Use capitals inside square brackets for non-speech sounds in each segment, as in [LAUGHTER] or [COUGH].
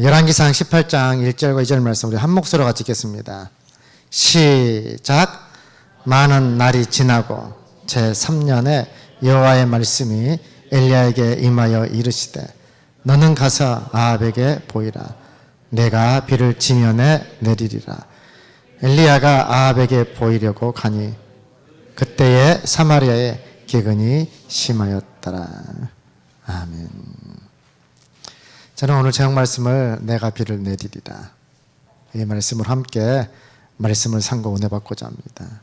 열왕기상 18장 1절과 2절 말씀 우리 한 목소리로 같이 읽겠습니다. 시작. 많은 날이 지나고 제 3년에 여호와의 말씀이 엘리야에게 임하여 이르시되 너는 가서 아합에게 보이라 내가 비를 지면에 내리리라 엘리야가 아합에게 보이려고 가니 그때에 사마리아에 기근이 심하였더라 아멘 저는 오늘 제목 말씀을 내가 비를 내리리라 이 말씀을 함께 말씀을 상고 은혜 받고자 합니다.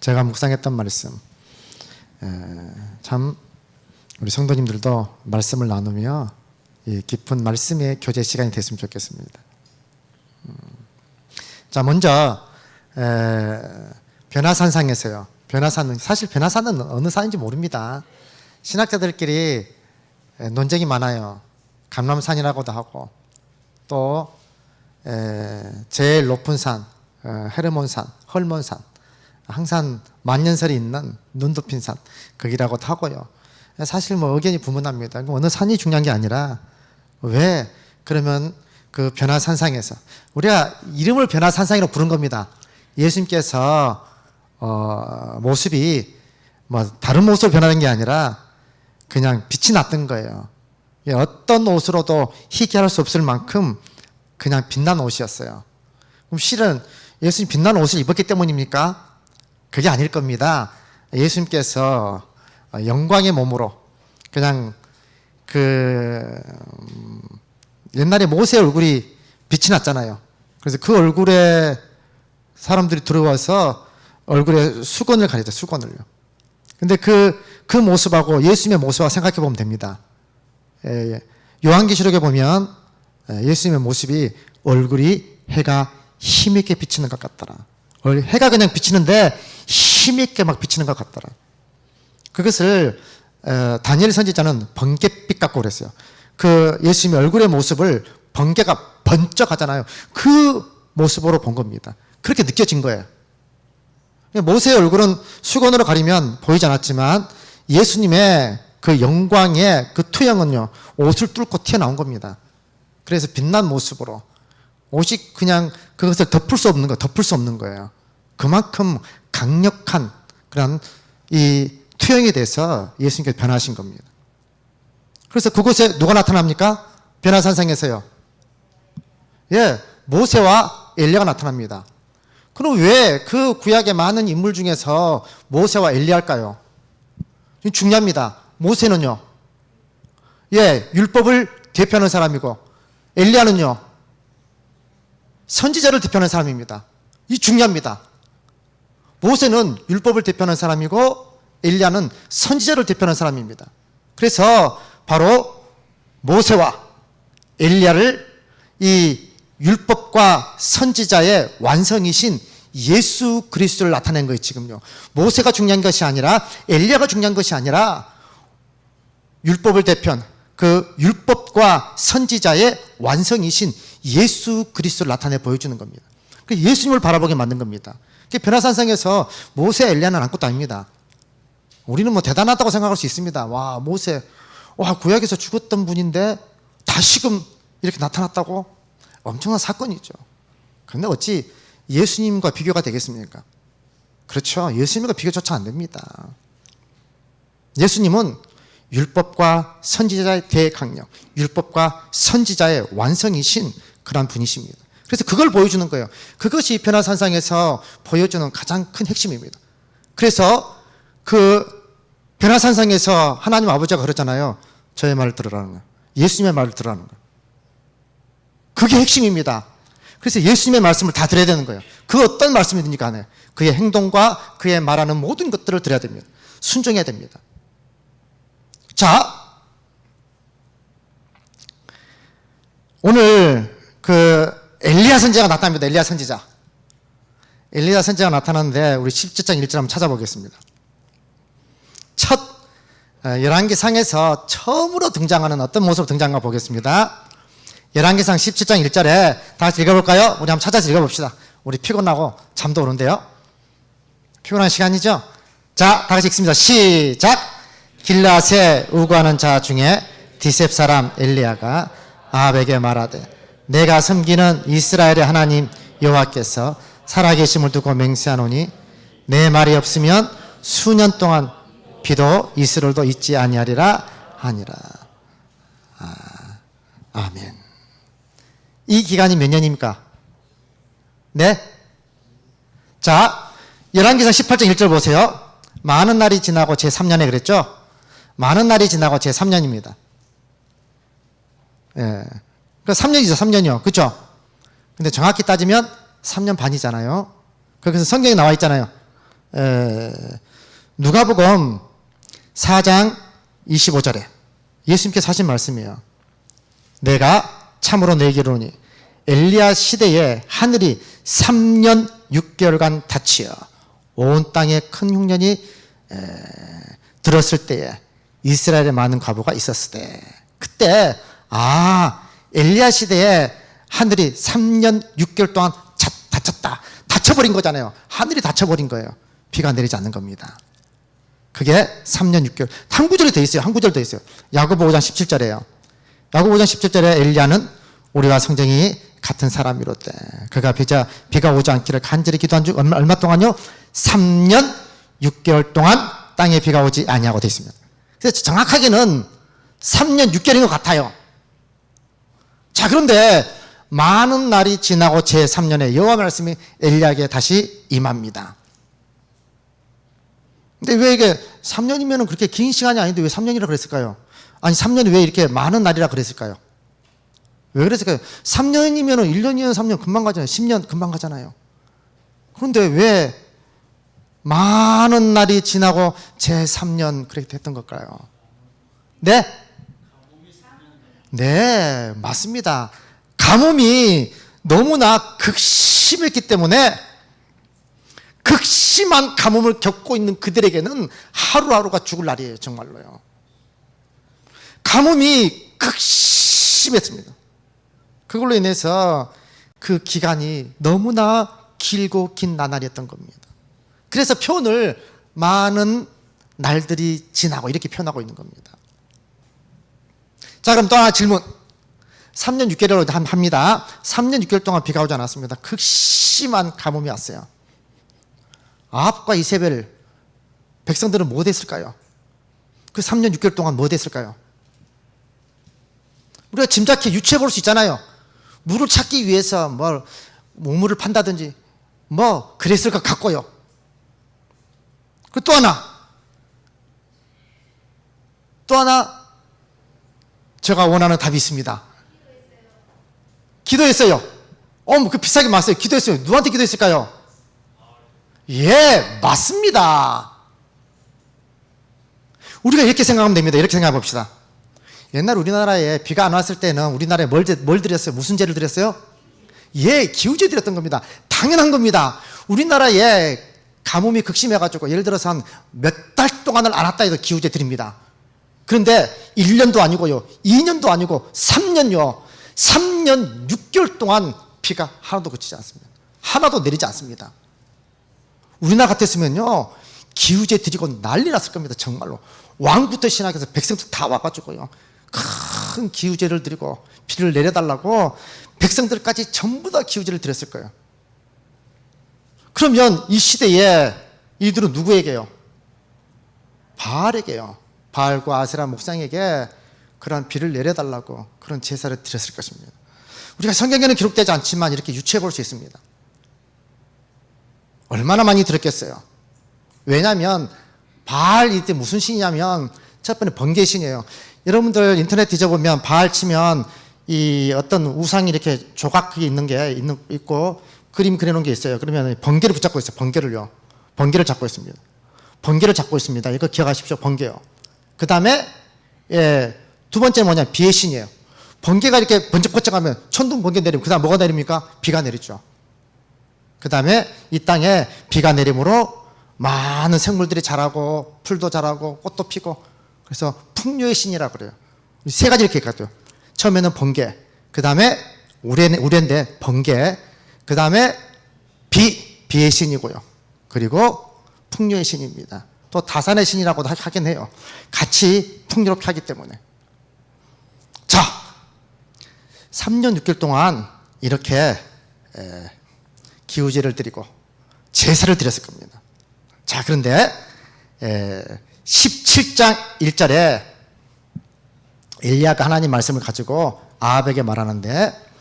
제가 묵상했던 말씀 에, 참 우리 성도님들도 말씀을 나누며 이 깊은 말씀의 교제 시간이 됐으면 좋겠습니다. 음. 자 먼저 에, 변화산상에서요. 변화산은 사실 변화산은 어느 산인지 모릅니다. 신학자들끼리 에, 논쟁이 많아요. 감람산이라고도 하고 또 에, 제일 높은 산 어, 헤르몬산, 헐몬산 항상 만년설이 있는 눈 덮인 산 거기라고도 하고요. 사실 뭐 의견이 분분합니다. 어느 산이 중요한 게 아니라 왜 그러면 그 변화산상에서 우리가 이름을 변화산상이라고 부른 겁니다. 예수님께서 어, 모습이 뭐 다른 모습으로 변하는 게 아니라 그냥 빛이 났던 거예요. 예, 어떤 옷으로도 희귀할 수 없을 만큼 그냥 빛난 옷이었어요. 그럼 실은 예수님 빛난 옷을 입었기 때문입니까? 그게 아닐 겁니다. 예수님께서 영광의 몸으로 그냥 그 음, 옛날에 모세 얼굴이 빛이 났잖아요. 그래서 그 얼굴에 사람들이 들어와서 얼굴에 수건을 가리죠, 수건을요. 근데 그, 그 모습하고 예수님의 모습하고 생각해 보면 됩니다. 예, 예. 요한계시록에 보면 예, 예수님의 모습이 얼굴이 해가 힘있게 비치는 것 같더라. 해가 그냥 비치는데 힘있게 막 비치는 것 같더라. 그것을 에, 다니엘 선지자는 번개빛 같고 그랬어요. 그 예수님의 얼굴의 모습을 번개가 번쩍하잖아요. 그 모습으로 본 겁니다. 그렇게 느껴진 거예요. 모세의 얼굴은 수건으로 가리면 보이지 않았지만 예수님의 그 영광의 그 투영은요 옷을 뚫고 튀어나온 겁니다. 그래서 빛난 모습으로 옷이 그냥 그것을 덮을 수 없는 거, 덮을 수 없는 거예요. 그만큼 강력한 그런 이 투영이 돼서 예수님께서 변하신 겁니다. 그래서 그곳에 누가 나타납니까? 변화산상에서요. 예, 모세와 엘리야가 나타납니다. 그럼 왜 그 구약의 많은 인물 중에서 모세와 엘리야일까요? 중요합니다. 모세는요. 예, 율법을 대표하는 사람이고 엘리야는요. 선지자를 대표하는 사람입니다. 이 중요합니다. 모세는 율법을 대표하는 사람이고 엘리야는 선지자를 대표하는 사람입니다. 그래서 바로 모세와 엘리야를 이 율법과 선지자의 완성이신 예수 그리스도를 나타낸 거예요, 지금요. 모세가 중요한 것이 아니라 엘리야가 중요한 것이 아니라 율법을 대표한 그 율법과 선지자의 완성이신 예수 그리스도를 나타내 보여주는 겁니다. 그 예수님을 바라보게 만든 겁니다. 변화산상에서 모세 엘리야는 아무것도 아닙니다. 우리는 뭐 대단하다고 생각할 수 있습니다. 와 모세 와 구약에서 죽었던 분인데 다시금 이렇게 나타났다고 엄청난 사건이죠. 그런데 어찌 예수님과 비교가 되겠습니까? 그렇죠. 예수님과 비교조차 안 됩니다. 예수님은 율법과 선지자의 대강력, 율법과 선지자의 완성이신 그런 분이십니다. 그래서 그걸 보여주는 거예요. 그것이 변화산상에서 보여주는 가장 큰 핵심입니다. 그래서 그 변화산상에서 하나님 아버지가 그러잖아요. 저의 말을 들으라는 거예요. 예수님의 말을 들으라는 거예요. 그게 핵심입니다. 그래서 예수님의 말씀을 다 들어야 되는 거예요. 그 어떤 말씀이든지 간에 그의 행동과 그의 말하는 모든 것들을 들어야 됩니다. 순종해야 됩니다. 자, 오늘 그 엘리야 선지자가 나타납니다. 엘리야 선지자. 엘리야 선지자가 나타났는데 우리 17장 1절 한번 찾아보겠습니다. 첫 어, 열왕기 상에서 처음으로 등장하는 어떤 모습 등장가 보겠습니다. 열왕기상 17장 1절에 다 같이 읽어볼까요? 우리 한번 찾아서 읽어봅시다. 우리 피곤하고 잠도 오는데요. 피곤한 시간이죠? 자, 다 같이 읽습니다. 시작! 길라세 우구하는 자 중에 디셉 사람 엘리야가 아합에게 말하되 내가 섬기는 이스라엘의 하나님 여호와께서 살아계심을 두고 맹세하노니 내 말이 없으면 수년 동안 비도 이스라엘도 있지 아니하리라 하니라. 아, 아멘. 이 기간이 몇 년입니까? 네? 자, 열왕기상 18장 1절 보세요. 많은 날이 지나고 제 3년에 그랬죠? 많은 날이 지나고 제 3년입니다. 예. 그 3년이죠, 3년이요. 그죠? 근데 정확히 따지면 3년 반이잖아요. 그래서 성경에 나와 있잖아요. 에, 누가복음 4장 25절에 예수님께서 하신 말씀이에요. 내가 참으로 내기로니 엘리야 시대에 하늘이 3년 6개월간 닫히어 온 땅에 큰 흉년이 에, 들었을 때에 이스라엘에 많은 과부가 있었을 때. 그때 아 엘리야 시대에 하늘이 3년 6개월 동안 자- 닫혔다. 닫혀버린 거잖아요. 하늘이 닫혀버린 거예요. 비가 내리지 않는 겁니다. 그게 3년 6개월. 한 구절이 더 있어요. 한 구절 더 있어요. 야고보 5장 17절에요. 야고보 5장 17절에 엘리야는 우리와 성정이 같은 사람이로되 그가 비자 비가 오지 않기를 간절히 기도한 줄 얼마, 얼마 동안요? 3년 6개월 동안 땅에 비가 오지 아니하고 되어 있습니다. 그래서 정확하게는 3년 6개월인 것 같아요. 자 그런데 많은 날이 지나고 제 3년에 여호와 말씀이 엘리야에게 다시 임합니다. 근데 왜 이게 3년이면 그렇게 긴 시간이 아닌데 왜 3년이라 그랬을까요? 아니 3년이 왜 이렇게 많은 날이라 그랬을까요? 왜 그랬을까요? 3년이면 1년이면 3년 금방 가잖아요. 10년 금방 가잖아요. 그런데 왜 많은 날이 지나고 제 3년 그렇게 됐던 걸까요? 네? 네, 맞습니다. 가뭄이 너무나 극심했기 때문에 극심한 가뭄을 겪고 있는 그들에게는 하루하루가 죽을 날이에요, 정말로요. 가뭄이 극심했습니다. 그걸로 인해서 그 기간이 너무나 길고 긴 나날이었던 겁니다. 그래서 표현을 많은 날들이 지나고 이렇게 표현하고 있는 겁니다. 자, 그럼 또 하나 질문. 3년 6개월을 함- 합니다. 3년 6개월 동안 비가 오지 않았습니다. 극심한 가뭄이 왔어요. 아합과 이세벨 백성들은 뭐 됐을까요? 그 3년 6개월 동안 뭐 됐을까요? 우리가 짐작해 유추해 볼 수 있잖아요. 물을 찾기 위해서 뭘 우물을 판다든지 뭐 그랬을 것 같고요. 그 또 하나 또 하나 제가 원하는 답이 있습니다. 기도했어요. 어, 뭐그 비싸게 맞어요. 기도했어요. 누구한테 기도했을까요? 예, 맞습니다. 우리가 이렇게 생각하면 됩니다. 이렇게 생각해 봅시다. 옛날 우리나라에 비가 안 왔을 때는 우리나라에 뭘, 제- 뭘 드렸어요? 무슨 죄를 드렸어요? 예, 기우제 드렸던 겁니다. 당연한 겁니다. 우리나라에 가뭄이 극심해가지고 예를 들어서 한 몇 달 동안을 안 왔다 해도 기우제 드립니다. 그런데 1년도 아니고요. 2년도 아니고 3년요. 3년 6개월 동안 비가 하나도 그치지 않습니다. 하나도 내리지 않습니다. 우리나라 같았으면요. 기우제 드리고 난리 났을 겁니다. 정말로. 왕부터 시작해서 백성들 다 와가지고요. 큰 기우제를 드리고 비를 내려달라고 백성들까지 전부 다 기우제를 드렸을 거예요. 그러면 이 시대에 이들은 누구에게요? 바알에게요. 바알과 아세라 목상에게 그러한 비를 내려달라고 그런 제사를 드렸을 것입니다. 우리가 성경에는 기록되지 않지만 이렇게 유추해 볼 수 있습니다. 얼마나 많이 들었겠어요. 왜냐하면 바알 이 때 무슨 신이냐면 첫 번째 번개 신이에요. 여러분들 인터넷 뒤져보면 바알 치면 이 어떤 우상이 이렇게 조각이 있는 게 있는 있고 그림 그려놓은 게 있어요. 그러면 번개를 붙잡고 있어요. 번개를요. 번개를 잡고 있습니다. 번개를 잡고 있습니다. 이거 기억하십시오. 번개요. 그 다음에 예, 두 번째 뭐냐 비의 신이에요. 번개가 이렇게 번쩍번쩍하면 천둥 번개 내리면 그 다음 뭐가 내립니까? 비가 내리죠. 그 다음에 이 땅에 비가 내림으로 많은 생물들이 자라고 풀도 자라고 꽃도 피고 그래서 풍요의 신이라 그래요. 이세 가지 이렇게 있거든요. 처음에는 번개, 그 다음에 우레, 우레인데 번개, 그 다음에 비, 비의 신이고요. 그리고 풍요의 신입니다. 또 다산의 신이라고도 하- 하긴 해요. 같이 풍요롭게 하기 때문에. 자, 3년 6개월 동안 이렇게 에, 기우제를 드리고 제사를 드렸을 겁니다. 자, 그런데 에, 17장 1절에 엘리야가 하나님 말씀을 가지고 아합에게 말하는데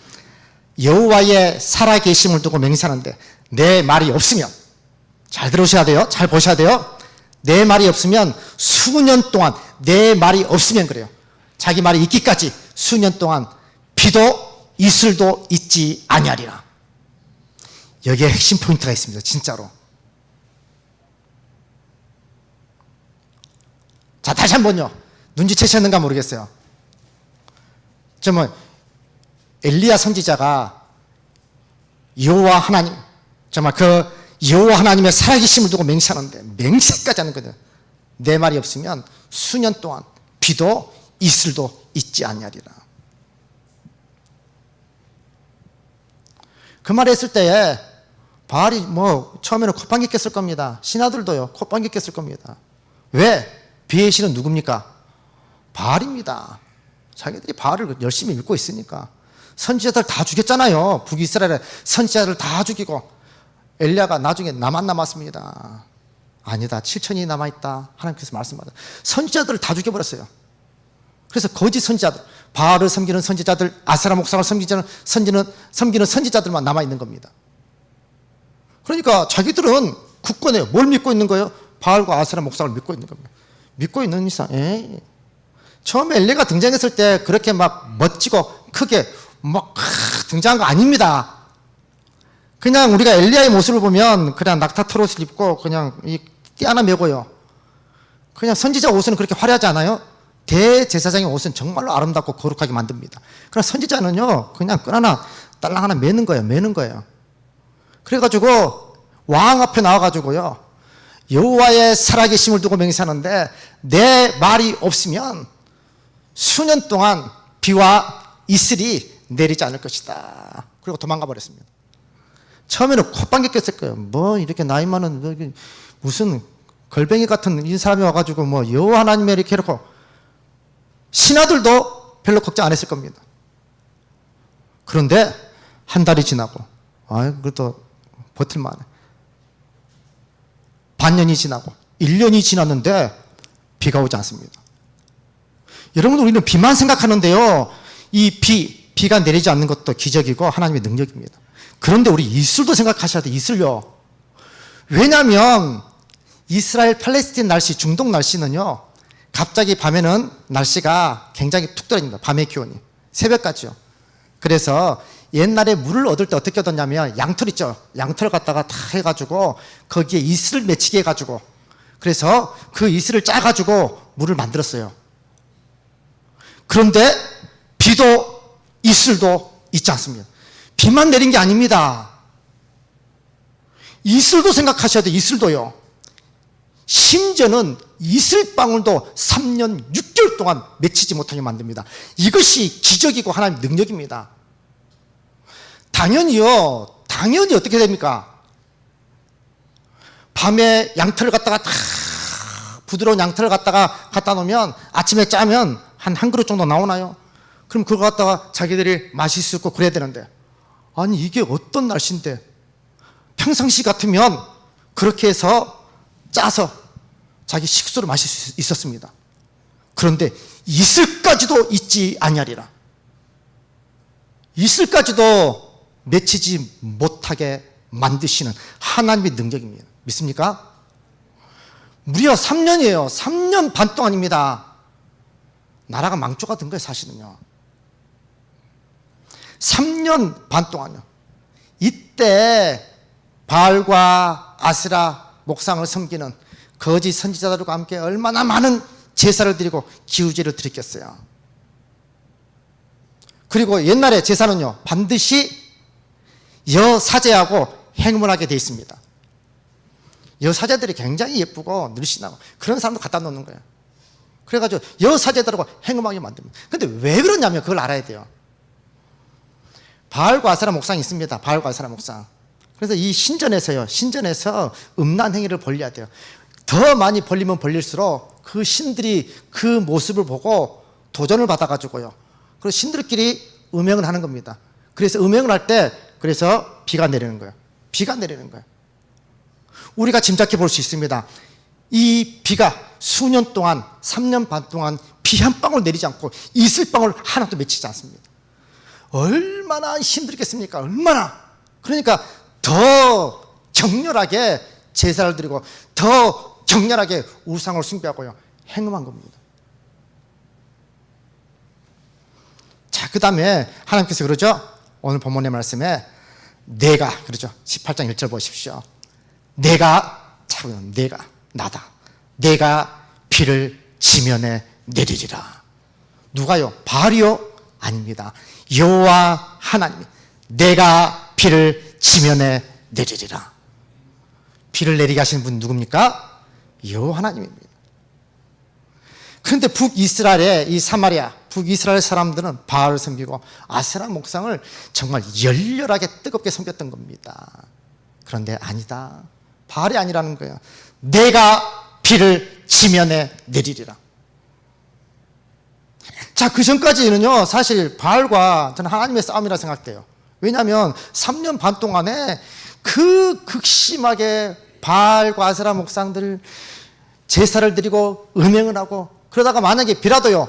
여호와의 살아계심을 두고 맹세하는데 내 말이 없으면 잘 들으셔야 돼요. 잘 보셔야 돼요. 내 말이 없으면 수년 동안 내 말이 없으면 그래요. 자기 말이 있기까지 수년 동안 비도 이슬도 있지 아니하리라. 여기에 핵심 포인트가 있습니다. 진짜로. 자, 다시 한 번요. 눈치채셨는가 모르겠어요. 정말 엘리야 선지자가 여호와 하나님 정말 그 여호와 하나님의 살아계심을 두고 맹세하는데 맹세까지 하는 거죠. 내 말이 없으면 수년 동안 비도 이슬도 있지 아니하리라. 그말 했을 때에 바알이 뭐 처음에는 콧방귀 꼈을 겁니다. 신하들도요 콧방귀 꼈을 겁니다. 왜? 비의 신은 누굽니까? 바알입니다. 자기들이 바알을 열심히 믿고 있으니까 선지자들 다 죽였잖아요. 북이스라엘의 선지자들 다 죽이고 엘리야가 나중에 나만 남았습니다. 아니다. 7천이 남아 있다. 하나님께서 말씀하다. 선지자들을 다 죽여 버렸어요. 그래서 거짓 선지자들, 바알을 섬기는 선지자들, 아세라 목상을 섬기는 선지는 섬기는 선지자들만 남아 있는 겁니다. 그러니까 자기들은 굳건해요. 뭘 믿고 있는 거예요? 바알과 아세라 목상을 믿고 있는 겁니다. 믿고 있는 이상, 에이. 처음에 엘리가 등장했을 때 그렇게 막 멋지고 크게 막 등장한 거 아닙니다. 그냥 우리가 엘리야의 모습을 보면 그냥 낙타 트롯을 입고 그냥 이띠 하나 메고요. 그냥 선지자 옷은 그렇게 화려하지 않아요? 대제사장의 옷은 정말로 아름답고 거룩하게 만듭니다. 그러나 선지자는요, 그냥 끈 하나, 딸랑 하나 매는 거예요, 매는 거예요. 그래가지고 왕 앞에 나와가지고요, 여호와의 살아계심을 두고 맹세하는데 내 말이 없으면 수년 동안 비와 이슬이 내리지 않을 것이다. 그리고 도망가 버렸습니다. 처음에는 콧방귀 꼈을 거예요. 뭐 이렇게 나이 많은 뭐 무슨 걸뱅이 같은 이 사람이 와가지고 뭐 여호와 하나님의 이렇게 해놓고 신하들도 별로 걱정 안 했을 겁니다. 그런데 한 달이 지나고 아 그래도 버틸만해. 반년이 지나고 1년이 지났는데 비가 오지 않습니다. 여러분 우리는 비만 생각하는데요. 이 비, 비가 내리지 않는 것도 기적이고 하나님의 능력입니다. 그런데 우리 이슬도 생각하셔야 돼요. 이슬요. 왜냐하면 이스라엘 팔레스틴 날씨, 중동 날씨는요. 갑자기 밤에는 날씨가 굉장히 툭 떨어집니다. 밤의 기온이. 새벽까지요. 그래서 옛날에 물을 얻을 때 어떻게 얻었냐면 양털 있죠. 양털 갖다가 다 해가지고 거기에 이슬을 맺히게 해가지고 그래서 그 이슬을 짜가지고 물을 만들었어요. 그런데 비도 이슬도 있지 않습니다. 비만 내린 게 아닙니다. 이슬도 생각하셔야 돼요. 이슬도요. 심지어는 이슬방울도 3년 6개월 동안 맺히지 못하게 만듭니다. 이것이 기적이고 하나님 능력입니다. 당연히요. 당연히 어떻게 됩니까? 밤에 양털을 갖다가 다 부드러운 양털을 갖다가 갖다 놓으면 아침에 짜면 한 한 그릇 정도 나오나요? 그럼 그거 갖다가 자기들이 마실 수 있고 그래야 되는데 아니 이게 어떤 날씨인데 평상시 같으면 그렇게 해서 짜서 자기 식수로 마실 수 있었습니다. 그런데 이슬까지도 있지 아니하리라. 이슬까지도 맺히지 못하게 만드시는 하나님의 능력입니다. 믿습니까? 무려 3년이에요. 3년 반 동안입니다. 나라가 망조가 된 거예요, 사실은요. 3년 반 동안요. 이때 바알과 아스라 목상을 섬기는 거짓 선지자들과 함께 얼마나 많은 제사를 드리고 기우제를 드렸겠어요. 그리고 옛날에 제사는요, 반드시 여사제하고 행문하게 돼 있습니다. 여사제들이 굉장히 예쁘고 늘씬하고 그런 사람도 갖다 놓는 거예요. 그래가지고 여사제들하고 행음하게 만듭니다. 근데 왜 그러냐면 그걸 알아야 돼요. 바알과 아사라 목상이 있습니다. 바알과 아사라 목상. 그래서 이 신전에서요, 신전에서 음란 행위를 벌려야 돼요. 더 많이 벌리면 벌릴수록 그 신들이 그 모습을 보고 도전을 받아가지고요. 그리고 신들끼리 음행을 하는 겁니다. 그래서 음행을 할 때 그래서 비가 내리는 거예요. 비가 내리는 거예요. 우리가 짐작해 볼 수 있습니다. 이 비가 수년 동안, 3년 반 동안 비 한 방울 내리지 않고 이슬방울 하나도 맺히지 않습니다. 얼마나 힘들겠습니까? 얼마나. 그러니까 더 격렬하게 제사를 드리고 더 격렬하게 우상을 숭배하고요. 행음한 겁니다. 자, 그 다음에 하나님께서 그러죠. 오늘 본문의 말씀에 내가, 그러죠. 18장 1절 보십시오. 내가, 참, 내가, 나다. 내가 비를 지면에 내리리라. 누가요? 바알이요? 아닙니다. 여호와 하나님. 내가 비를 지면에 내리리라. 비를 내리게 하시는 분 누굽니까? 여호와 하나님입니다. 그런데 북이스라엘의 이 사마리아, 북이스라엘 사람들은 바알을 섬기고 아세라 목상을 정말 열렬하게 뜨겁게 섬겼던 겁니다. 그런데 아니다. 바알이 아니라는 거예요. 내가 비를 지면에 내리리라. 자, 그 전까지는요, 사실 바알과 저는 하나님의 싸움이라 생각돼요. 왜냐하면 3년 반 동안에 그 극심하게 바알과 아세라 목상들 제사를 드리고 음행을 하고 그러다가 만약에 비라도요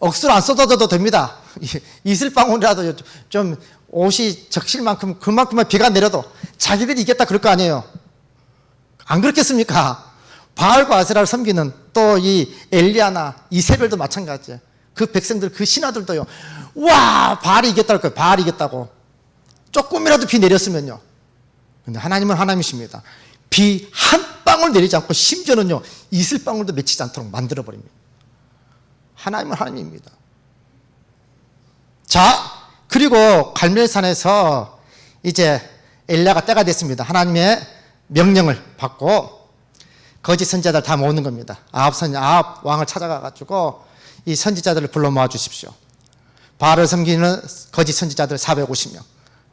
억수로 안 쏟아져도 됩니다. [LAUGHS] 이슬방울이라도 좀 옷이 적실 만큼 그만큼의 비가 내려도 자기들이 이겼다 그럴 거 아니에요. 안 그렇겠습니까? 바알과 아세라를 섬기는 또 이 엘리야나 이세벨도 마찬가지예요 그 백성들 그 신하들도요 와 바알이 이겼다고 거예요 바알이 이겼다고 조금이라도 비 내렸으면요 근데 하나님은 하나님이십니다 비 한 방울 내리지 않고 심지어는요 이슬 방울도 맺히지 않도록 만들어 버립니다. 하나님은 하나님입니다. 자 그리고 갈멜산에서 이제 엘리야가 때가 됐습니다. 하나님의 명령을 받고 거짓 선지자들 다 모으는 겁니다. 아합 선 아합 왕을 찾아가 가지고 이 선지자들을 불러 모아 주십시오. 바알을 섬기는 거짓 선지자들 450명,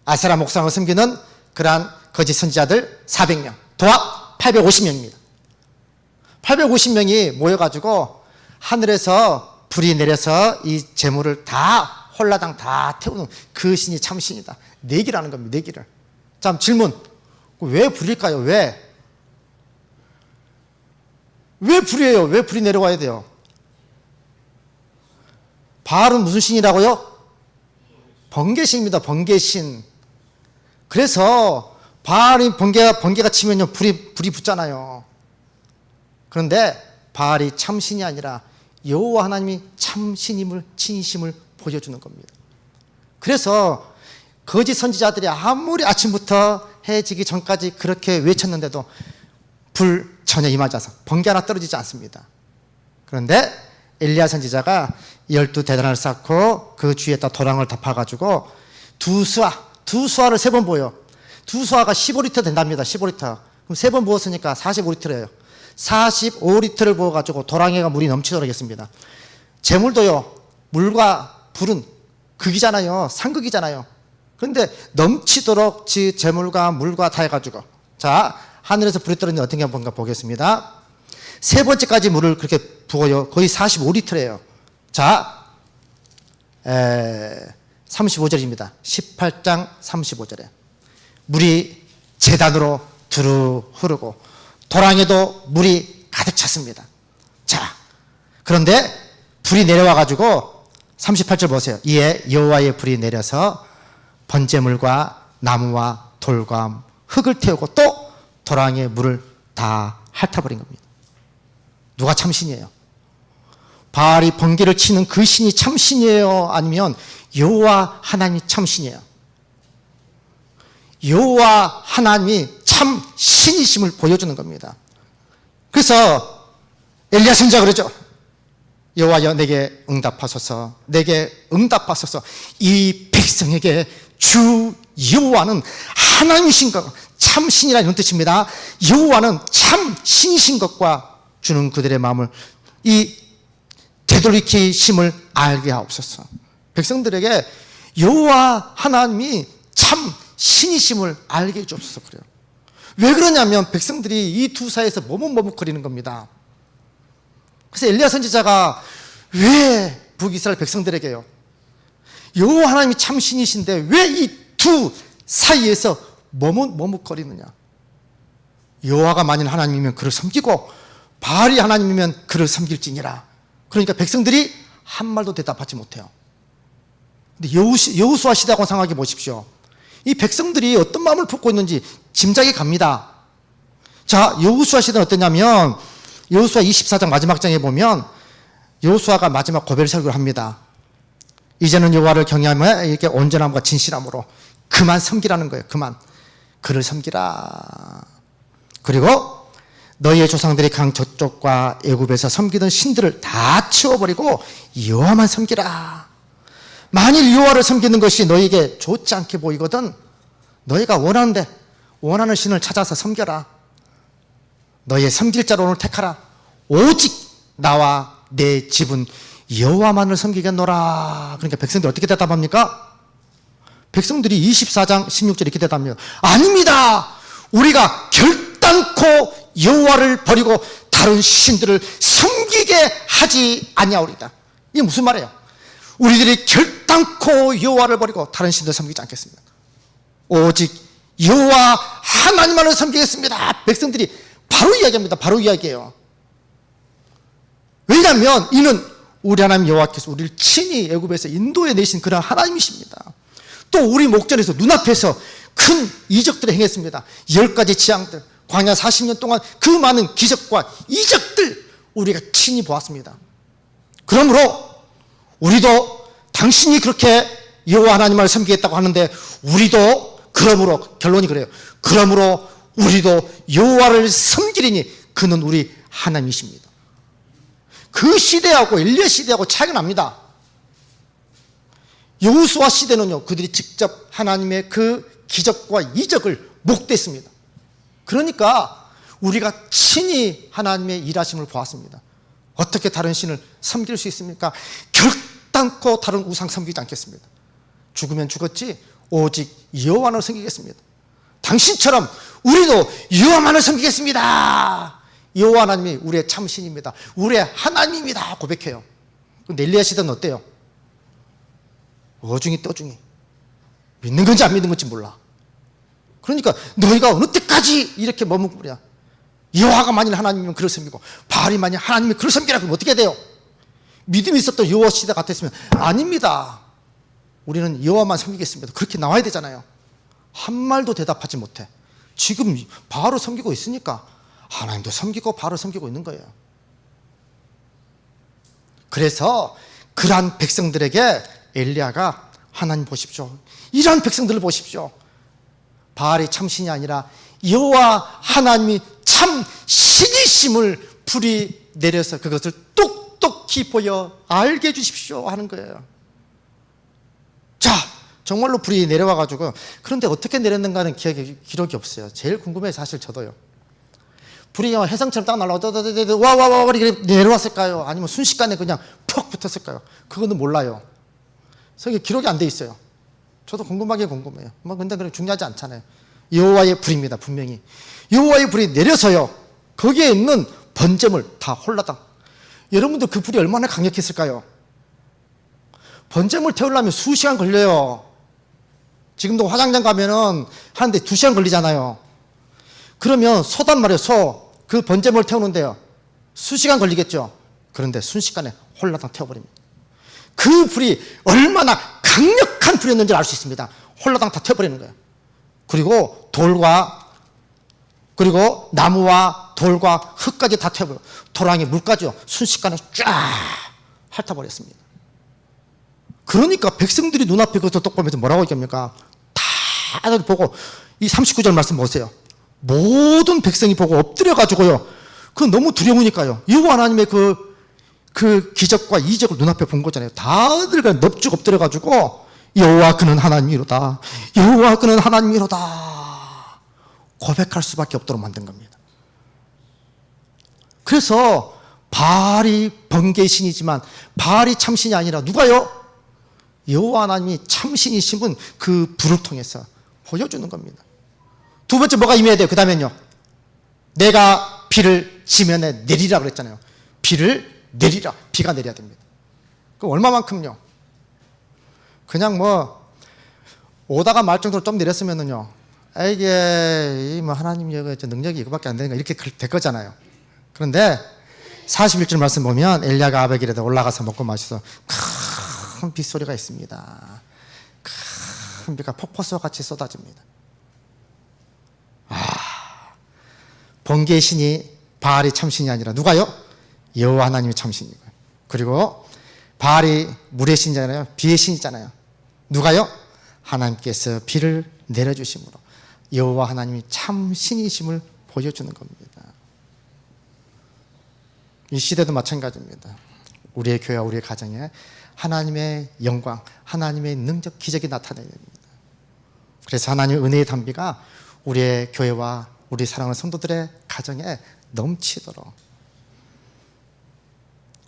아세라 목상을 섬기는 그러한 거짓 선지자들 400명, 도합 850명입니다. 850명이 모여가지고 하늘에서 불이 내려서 이 재물을 다 홀라당 다 태우는 그 신이 참 신이다. 내기라는 겁니다. 내기를. 자, 질문. 왜 불일까요? 왜? 왜 불이에요? 왜 불이 내려와야 돼요? 바알은 무슨 신이라고요? 번개신입니다. 번개신. 그래서 바알이 번개가 번개가 치면요 불이 불이 붙잖아요. 그런데 바알이 참신이 아니라 여호와 하나님이 참신임을 진심을 보여주는 겁니다. 그래서 거짓 선지자들이 아무리 아침부터 해지기 전까지 그렇게 외쳤는데도 불 전혀 임하지 않아서 번개 하나 떨어지지 않습니다. 그런데 엘리야 선지자가 열두 대단을 쌓고 그 주위에다 도랑을 덮어가지고 두 수화 두 수화를 세 번 보여. 두 수화가 15리터 된답니다. 15리터. 그럼 세 번 부었으니까 45리터래요. 45리터를 부어가지고 도랑에가 물이 넘치도록 했습니다. 재물도요, 물과 불은 극이잖아요. 상극이잖아요. 그런데 넘치도록 지 재물과 물과 다 해가지고. 자, 하늘에서 불이 떨어지는 어떤 게 한번 보겠습니다. 세 번째까지 물을 그렇게 부어요. 거의 45리터래요. 자, 에, 35절입니다. 18장 35절에. 물이 재단으로 두루 흐르고 도랑에도 물이 가득 찼습니다. 자, 그런데 불이 내려와 가지고 38절 보세요. 이에 여호와의 불이 내려서 번제물과 나무와 돌과 흙을 태우고 또 도랑의 물을 다 핥아버린 겁니다. 누가 참신이에요? 바알이 번개를 치는 그 신이 참신이에요? 아니면 여호와 하나님이 참신이에요? 여호와 하나님이 참 신이심을 보여주는 겁니다. 그래서 엘리야 선자 그러죠. 여호와여 내게 응답하소서. 내게 응답하소서. 이 백성에게 주 여호와는 하나님이신 것, 참 신이라 이런 뜻입니다. 여호와는 참 신이신 것과 주는 그들의 마음을 이 되돌이키심을 알게 하옵소서. 백성들에게 여호와 하나님이 참 신이심을 알게 해주옵소서 그래요. 왜 그러냐면 백성들이 이 두 사이에서 머뭇머뭇거리는 겁니다. 그래서 엘리야 선지자가 왜 북이스라엘 백성들에게요? 여호와 하나님이 참 신이신데 왜 이 두 사이에서 머뭇 머뭇거리느냐? 여호와가 만일 하나님이면 그를 섬기고 바알이 하나님이면 그를 섬길지니라. 그러니까 백성들이 한 말도 대답하지 못해요. 근데 여우시, 여우수아 시대하고 생각해 보십시오. 이 백성들이 어떤 마음을 품고 있는지 짐작이 갑니다. 자, 여우수아 시대는 어떠냐면 여우수아 24장 마지막 장에 보면 여우수아가 마지막 고별 설교를 합니다. 이제는 여호와를 경외하며 이렇게 온전함과 진실함으로 그만 섬기라는 거예요. 그만 그를 섬기라. 그리고 너희의 조상들이 강 저쪽과 애굽에서 섬기던 신들을 다 치워버리고 여호와만 섬기라. 만일 여호와를 섬기는 것이 너희에게 좋지 않게 보이거든 너희가 원하는데 원하는 신을 찾아서 섬겨라. 너희의 섬길 자를 오늘 택하라. 오직 나와 내 집은 여호와만을 섬기겠노라. 그러니까 백성들이 어떻게 대답합니까? 백성들이 24장 16절 이렇게 대답합니다. 아닙니다. 우리가 결 단코 여호와를 버리고 다른 신들을 섬기게 하지 아니하오리다. 이게 무슨 말이에요? 우리들이 결단코 여호와를 버리고 다른 신들 섬기지 않겠습니다. 오직 여호와 하나님만을 섬기겠습니다. 백성들이 바로 이야기합니다. 바로 이야기해요. 왜냐하면 이는 우리 하나님 여호와께서 우리를 친히 애굽에서 인도해 내신 그런 하나님이십니다. 또 우리 목전에서 눈앞에서 큰 이적들을 행했습니다. 열 가지 지향들, 광야 40년 동안 그 많은 기적과 이적들 우리가 친히 보았습니다. 그러므로 우리도 당신이 그렇게 여호와 하나님을 섬기겠다고 하는데 우리도 그러므로 결론이 그래요. 그러므로 우리도 여호와를 섬기리니 그는 우리 하나님이십니다. 그 시대하고 엘리야 시대하고 차이가 납니다. 여호수아 시대는요, 그들이 직접 하나님의 그 기적과 이적을 목도했습니다. 그러니까 우리가 친히 하나님의 일하심을 보았습니다. 어떻게 다른 신을 섬길 수 있습니까? 결단코 다른 우상 섬기지 않겠습니다. 죽으면 죽었지 오직 여호와를 섬기겠습니다. 당신처럼 우리도 여호와만을 섬기겠습니다. 여호와 하나님이 우리의 참신입니다. 우리의 하나님입니다. 고백해요. 넬리아 시대는 어때요? 어중이 떠중이 믿는 건지 안 믿는 건지 몰라. 그러니까 너희가 어느 때까지 이렇게 머뭇거려? 여호와가 만일 하나님이면 그를 섬기고 바알이 만일 하나님이 그를 섬기라 그러면 어떻게 돼요? 믿음이 있었던 여호와 시대 같았으면 아닙니다. 우리는 여호와만 섬기겠습니다. 그렇게 나와야 되잖아요. 한 말도 대답하지 못해. 지금 바알을 섬기고 있으니까 하나님도 섬기고 바알을 섬기고 있는 거예요. 그래서 그러한 백성들에게 엘리야가 하나님 보십시오. 이러한 백성들을 보십시오. 바알이 참신이 아니라 여호와 하나님이 참 신이심을 불이 내려서 그것을 똑똑히 보여 알게 해 주십시오 하는 거예요. 자, 정말로 불이 내려와 가지고 그런데 어떻게 내렸는가는 기억이 기록이 없어요. 제일 궁금해 사실 저도요. 불이 해성처럼 딱 날라와 와와와 이렇게 내려왔을까요? 아니면 순식간에 그냥 푹 붙었을까요? 그거는 몰라요. 그래서 기록이 안 돼 있어요. 저도 궁금하게 궁금해요. 뭐 근데 그럼 중요하지 않잖아요. 여호와의 불입니다. 분명히 여호와의 불이 내려서요. 거기에 있는 번제물 다 홀라당. 여러분들 그 불이 얼마나 강력했을까요? 번제물 태우려면 수시간 걸려요. 지금도 화장장 가면은 하는데 두 시간 걸리잖아요. 그러면 소단 말이에요. 소. 그 번제물 태우는데요. 수시간 걸리겠죠. 그런데 순식간에 홀라당 태워버립니다. 그 불이 얼마나 강력한 불이었는지 알수 있습니다. 홀라당 다 태워버리는 거예요. 그리고 돌과 그리고 나무와 돌과 흙까지 다 태워버려. 토랑이 물까지요. 순식간에 쫙 핥아버렸습니다. 그러니까 백성들이 눈앞에 그것을 똑 보면서 뭐라고 얘기합니까? 다들 보고 이 39절 말씀 보세요. 모든 백성이 보고 엎드려 가지고요. 그 너무 두려우니까요. 여호와 하나님의 그, 그 기적과 이적을 눈앞에 본 거잖아요. 다들 그냥 넙죽 엎드려 가지고 여호와 그는 하나님이로다. 여호와 그는 하나님이로다. 고백할 수밖에 없도록 만든 겁니다. 그래서 바알이 번개의 신이지만 바알이 참신이 아니라 누가요? 여호와 하나님이 참신이심은 그 불을 통해서 보여주는 겁니다. 두 번째 뭐가 임해야 돼요? 그 다음엔요. 내가 비를 지면에 내리라 그랬잖아요. 비를 내리라. 비가 내려야 됩니다. 그 얼마만큼요? 그냥 뭐 오다가 말 정도로 좀 내렸으면은요. 아, 이게 이뭐 하나님 능력이 이거밖에 안거 이렇게 될 거잖아요. 그런데 41절 말씀 보면 엘리야가 아베길에다 올라가서 먹고 마셔서 큰 빗소리가 있습니다. 큰 비가 폭포수와 같이 쏟아집니다. 아, 번개의 신이 바알이 참신이 아니라 누가요? 여호와 하나님이 참신이고요. 그리고 바알이 물의 신이잖아요. 비의 신이잖아요. 누가요? 하나님께서 비를 내려주심으로 여호와 하나님이 참 신이심을 보여주는 겁니다. 이 시대도 마찬가지입니다. 우리의 교회와 우리의 가정에 하나님의 영광, 하나님의 능력, 기적이 나타나야 됩니다. 그래서 하나님의 은혜의 담비가 우리의 교회와 우리 사랑하는 성도들의 가정에 넘치도록.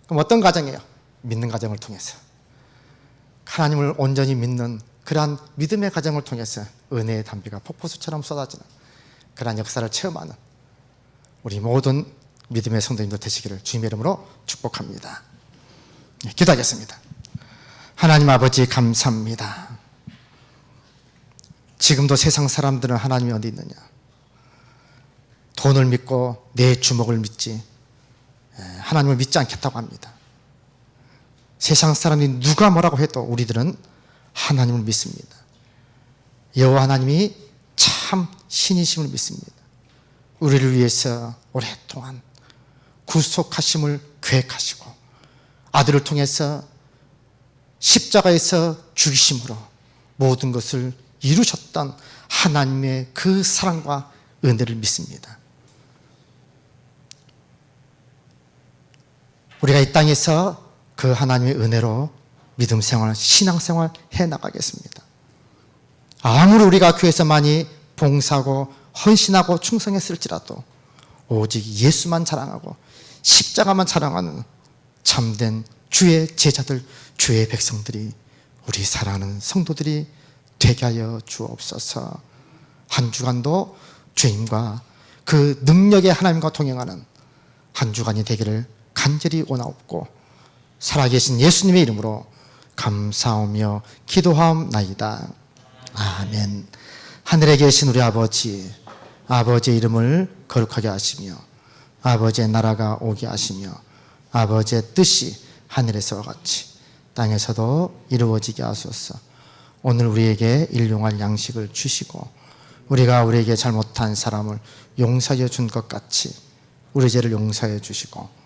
그럼 어떤 가정이에요? 믿는 가정을 통해서. 하나님을 온전히 믿는 그러한 믿음의 가정을 통해서 은혜의 담비가 폭포수처럼 쏟아지는 그러한 역사를 체험하는 우리 모든 믿음의 성도님들 되시기를 주님의 이름으로 축복합니다. 네, 기도하겠습니다. 하나님 아버지 감사합니다. 지금도 세상 사람들은 하나님이 어디 있느냐? 돈을 믿고 내 주먹을 믿지 에, 하나님을 믿지 않겠다고 합니다. 세상 사람이 누가 뭐라고 해도 우리들은 하나님을 믿습니다. 여호와 하나님이 참 신이심을 믿습니다. 우리를 위해서 오랫동안 구속하심을 계획하시고 아들을 통해서 십자가에서 죽이심으로 모든 것을 이루셨던 하나님의 그 사랑과 은혜를 믿습니다. 우리가 이 땅에서 그 하나님의 은혜로 믿음 생활, 신앙 생활 해 나가겠습니다. 아무리 우리가 교회에서 많이 봉사하고 헌신하고 충성했을지라도 오직 예수만 자랑하고 십자가만 자랑하는 참된 주의 제자들, 주의 백성들이 우리 사랑하는 성도들이 되게 하여 주옵소서. 한 주간도 주님과 그 능력의 하나님과 동행하는 한 주간이 되기를 간절히 원하옵고 살아계신 예수님의 이름으로 감사하며 기도하옵나이다. 아멘. 하늘에 계신 우리 아버지, 아버지의 이름을 거룩하게 하시며 아버지의 나라가 오게 하시며 아버지의 뜻이 하늘에서와 같이 땅에서도 이루어지게 하소서. 오늘 우리에게 일용할 양식을 주시고 우리가 우리에게 잘못한 사람을 용서해 준 것 같이 우리 죄를 용서해 주시고